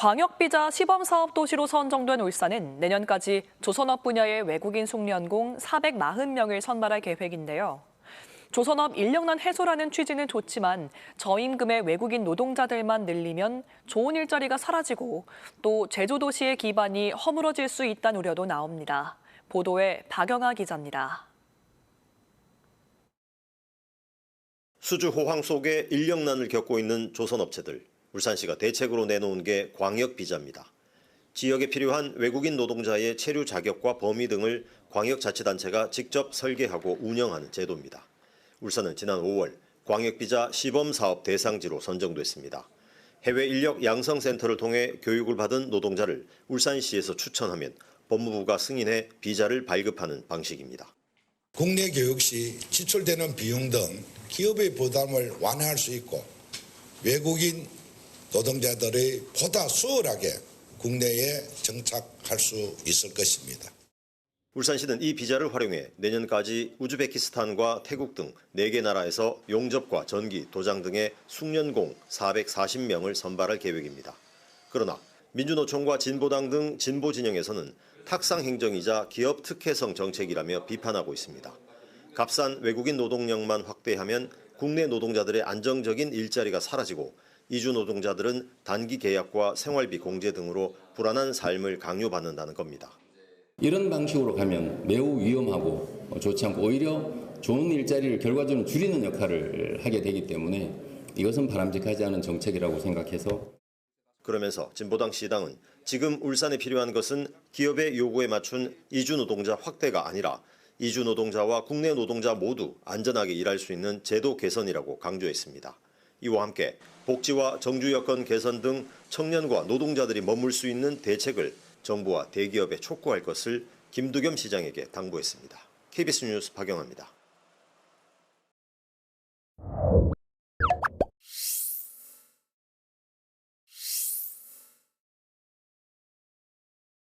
광역비자 시범사업 도시로 선정된 울산은 내년까지 조선업 분야의 외국인 숙련공 440명을 선발할 계획인데요. 조선업 인력난 해소라는 취지는 좋지만 저임금의 외국인 노동자들만 늘리면 좋은 일자리가 사라지고 또 제조도시의 기반이 허물어질 수 있다는 우려도 나옵니다. 보도에 박영아 기자입니다. 수주 호황 속에 인력난을 겪고 있는 조선업체들. 울산시가 대책으로 내놓은 게 광역 비자입니다. 지역에 필요한 외국인 노동자의 체류 자격과 범위 등을 광역자치단체가 직접 설계하고 운영하는 제도입니다. 울산은 지난 5월 광역비자 시범사업 대상지로 선정됐습니다. 해외 인력 양성센터를 통해 교육을 받은 노동자를 울산시에서 추천하면 법무부가 승인해 비자를 발급하는 방식입니다. 국내 교육 시 지출되는 비용 등 기업의 부담을 완화할 수 있고 외국인 노동자들이 보다 수월하게 국내에 정착할 수 있을 것입니다. 울산시는 이 비자를 활용해 내년까지 우즈베키스탄과 태국 등 4개 나라에서 용접과 전기, 도장 등의 숙련공 440명을 선발할 계획입니다. 그러나 민주노총과 진보당 등 진보 진영에서는 탁상 행정이자 기업 특혜성 정책이라며 비판하고 있습니다. 값싼 외국인 노동력만 확대하면 국내 노동자들의 안정적인 일자리가 사라지고 이주 노동자들은 단기 계약과 생활비 공제 등으로 불안한 삶을 강요받는다는 겁니다. 이런 방식으로 가면 매우 위험하고 좋지 않고 오히려 좋은 일자리를 결과적으로 줄이는 역할을 하게 되기 때문에 이것은 바람직하지 않은 정책이라고 생각해서 그러면서 진보당 시당은 지금 울산에 필요한 것은 기업의 요구에 맞춘 이주 노동자 확대가 아니라 이주 노동자와 국내 노동자 모두 안전하게 일할 수 있는 제도 개선이라고 강조했습니다. 이와 함께 복지와 정주 여건 개선 등 청년과 노동자들이 머물 수 있는 대책을 정부와 대기업에 촉구할 것을 김두겸 시장에게 당부했습니다. KBS 뉴스 박영아입니다.